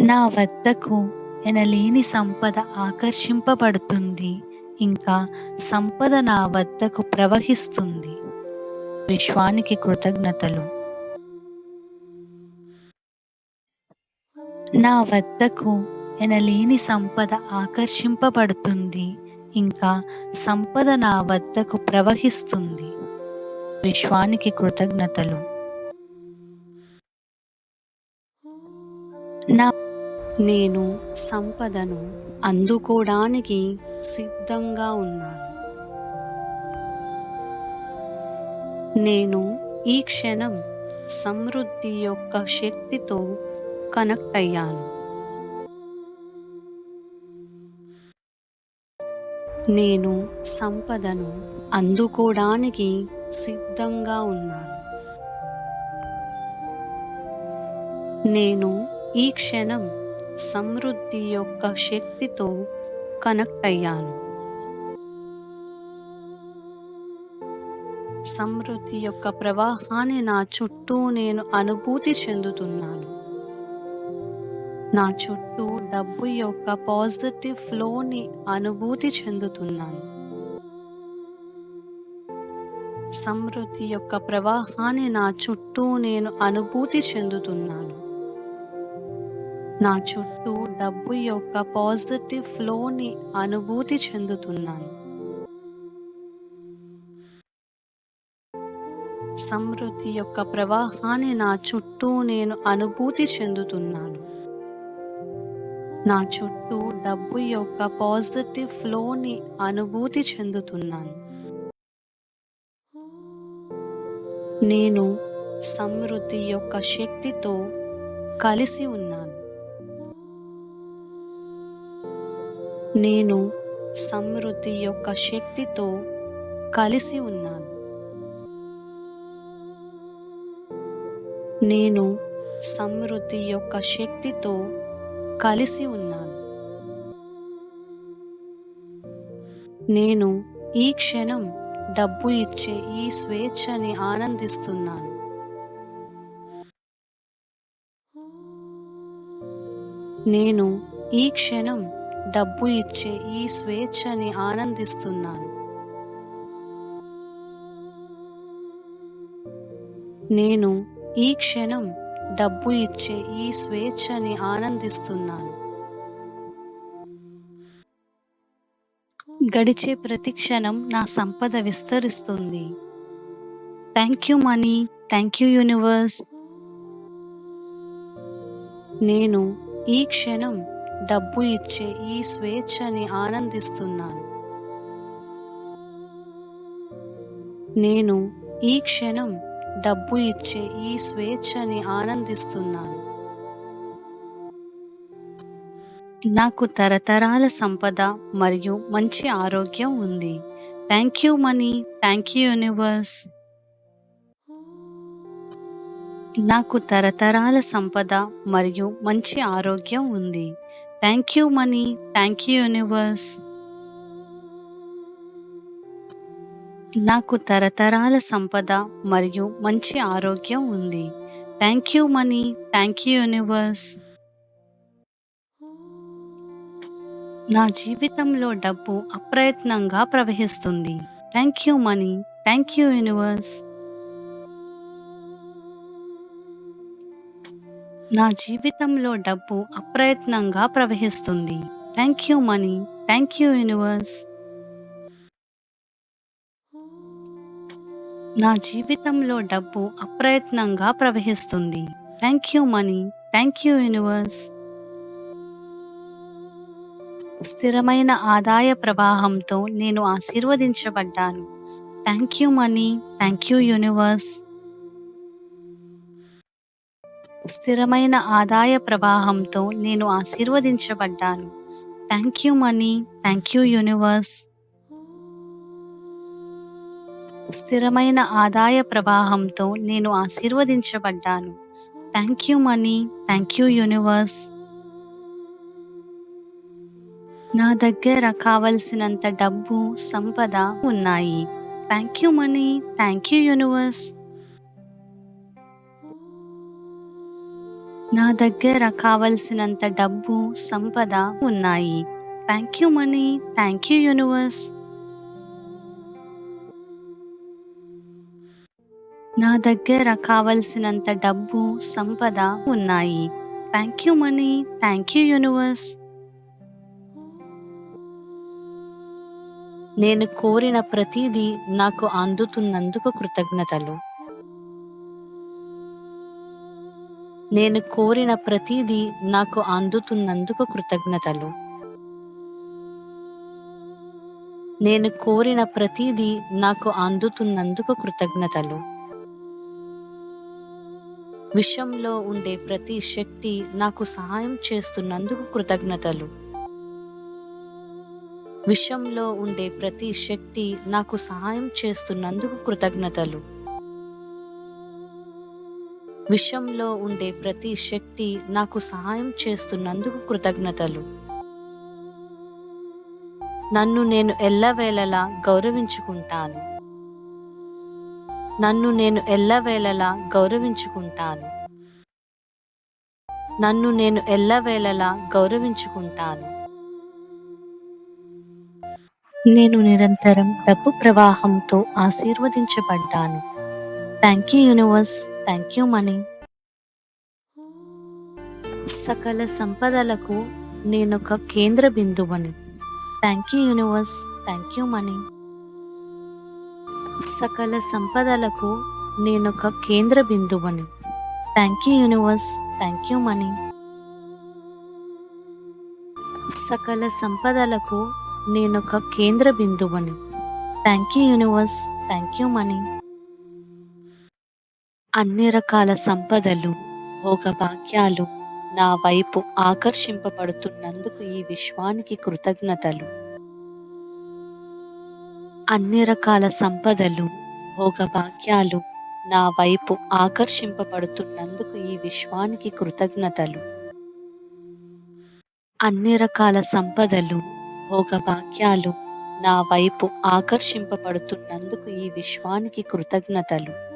నా వద్దకు ఎనలేని సంపద ఆకర్షింపబడుతుంది. ఇంకా సంపద నా వద్దకు ప్రవహిస్తుంది. విశ్వానికి కృతజ్ఞతలు. నా వద్దకు ఎనలేని సంపద ఆకర్షింపబడుతుంది. ఇంకా సంపద నా వద్దకు ప్రవహిస్తుంది. విశ్వానికి కృతజ్ఞతలు. నా నేను సంపదను అందుకోవడానికి సిద్ధంగా ఉన్నాను. నేను ఈ క్షణం సమృద్ధి యొక్క శక్తితో కనెక్ట్ అయ్యాను. నేను సంపదను అందుకోవడానికి సిద్ధంగా ఉన్నాను. నేను ఈ క్షణం సమృద్ధి యొక్క శక్తితో కనెక్ట్ అయ్యాను. సమృద్ధి యొక్క ప్రవాహాన్ని నా చుట్టూ నేను అనుభూతి చెందుతున్నాను. నా చుట్టూ డబ్బు యొక్క పాజిటివ్ ఫ్లోని అనుభూతి చెందుతున్నాను. సమృద్ధి యొక్క ప్రవాహాన్ని నా చుట్టూ నేను అనుభూతి చెందుతున్నాను. నా చుట్టూ డబ్బు యొక్క పాజిటివ్ ఫ్లోని అనుభూతి చెందుతున్నాను. సమృద్ధి యొక్క ప్రవాహాన్ని నా చుట్టూ నేను అనుభూతి చెందుతున్నాను. నా చుట్టూ డబ్బు యొక్క పాజిటివ్ ఫ్లోని అనుభూతి చెందుతున్నాను. నేను సమృద్ధి యొక్క శక్తితో కలిసి ఉన్నాను. నేను సమృద్ధి యొక్క శక్తితో కలిసి ఉన్నాను. నేను సమృద్ధి యొక్క శక్తితో కలిసి ఉన్నాను. నేను ఈ క్షణం డబ్బు ఇచ్చే ఈ స్వేచ్ఛని ఆనందిస్తున్నాను. నేను ఈ క్షణం డబ్బు ఇచ్చే ఈ స్వేచ్ఛని ఆనందిస్తున్నాను. నేను ఈ క్షణం డబ్బు ఇచ్చే ఈ స్వేచ్ఛని ఆనందిస్తున్నాను. గడిచే ప్రతి క్షణం నా సంపద విస్తరిస్తుంది. Thank you money thank you universe. నేను ఈ క్షణం డబ్బు ఇచ్చే ఈ స్వేచ్ఛని ఆనందిస్తున్నాను. నేను ఈ క్షణం డబ్బు ఇచ్చే ఈ స్వేచ్ఛని ఆనందిస్తున్నాను. నాకు తరతరాల సంపద మరియు మంచి ఆరోగ్యం ఉంది. Thank you money. Thank you universe. నాకు తరతరాల సంపద మరియు మంచి ఆరోగ్యం ఉంది. Thank you money thank you universe నాకు తరతరాల సంపద మరియు మంచి ఆరోగ్యం ఉంది. Thank you money thank you universe నా జీవితంలో డబ్బు అప్రయత్నంగా ప్రవహిస్తుంది. Thank you money thank you universe నా జీవితంలో డబ్బు అప్రయత్నంగా ప్రవహిస్తుంది. Thank you money thank you universe నా జీవితంలో డబ్బు అప్రయత్నంగా ప్రవహిస్తుంది. Thank you money thank you universe స్థిరమైన ఆదాయ ప్రవాహంతో నేను ఆశీర్వదించబడ్డాను. Thank you money thank you universe స్థిరమైన ఆదాయ ప్రవాహంతో నేను ఆశీర్వదించబడ్డాను. Thank you money thank you universe స్థిరమైన ఆదాయ ప్రవాహంతో నేను ఆశీర్వదించబడ్డాను. Thank you money thank you universe నా దగ్గర కావలసినంత డబ్బు సంపద ఉన్నాయి. Thank you money thank you universe నా దగ్గర కావలసినంత డబ్బు సంపద ఉన్నాయి. Thank you money thank you universe నా దగ్గర కావలసినంత డబ్బు సంపద ఉన్నాయి. Thank you money thank you universe నేను కోరిన ప్రతిదీ నాకు అందుతున్నందుకు కృతజ్ఞతలు. నేను కోరిన ప్రతిదీ నాకు అందుతున్నందుకు కృతజ్ఞతలు. నేను కోరిన ప్రతిదీ నాకు అందుతున్నందుకు కృతజ్ఞతలు. విషయంలో ఉండే ప్రతి శక్తి నాకు సహాయం చేస్తున్నందుకు కృతజ్ఞతలు. విషయంలో ఉండే ప్రతి శక్తి నాకు సహాయం చేస్తున్నందుకు కృతజ్ఞతలు. విషయంలో ఉండే ప్రతి శక్తి నాకు సహాయం చేస్తున్నందుకు కృతజ్ఞతలు. నన్ను నేను ఎల్లవేళలా గౌరవించుకుంటాను. నన్ను నేను ఎల్లవేళలా గౌరవించుకుంటాను. నన్ను నేను ఎల్లవేళలా గౌరవించుకుంటాను. నేను నిరంతరం డబ్బు ప్రవాహంతో ఆశీర్వదించబడ్డాను. Thank you universe thank you money సకల సంపదలకు నేనొక కేంద్ర బిందువుని. Thank you universe thank you money సకల సంపదలకు నేనొక కేంద్ర బిందువుని. Thank you universe thank you money సకల సంపదలకు నేనొక కేంద్ర బిందువుని. Thank you universe thank you money అన్ని రకాల సంపదలు భోగభాగ్యాలు నా వైపు ఆకర్షింపబడుతున్నందుకు ఈ విశ్వానికి కృతజ్ఞతలు. అన్ని రకాల సంపదలు భోగభాగ్యాలు నా వైపు ఆకర్షింపబడుతున్నందుకు ఈ విశ్వానికి కృతజ్ఞతలు. అన్ని రకాల సంపదలు భోగభాగ్యాలు నా వైపు ఆకర్షింపబడుతున్నందుకు ఈ విశ్వానికి కృతజ్ఞతలు.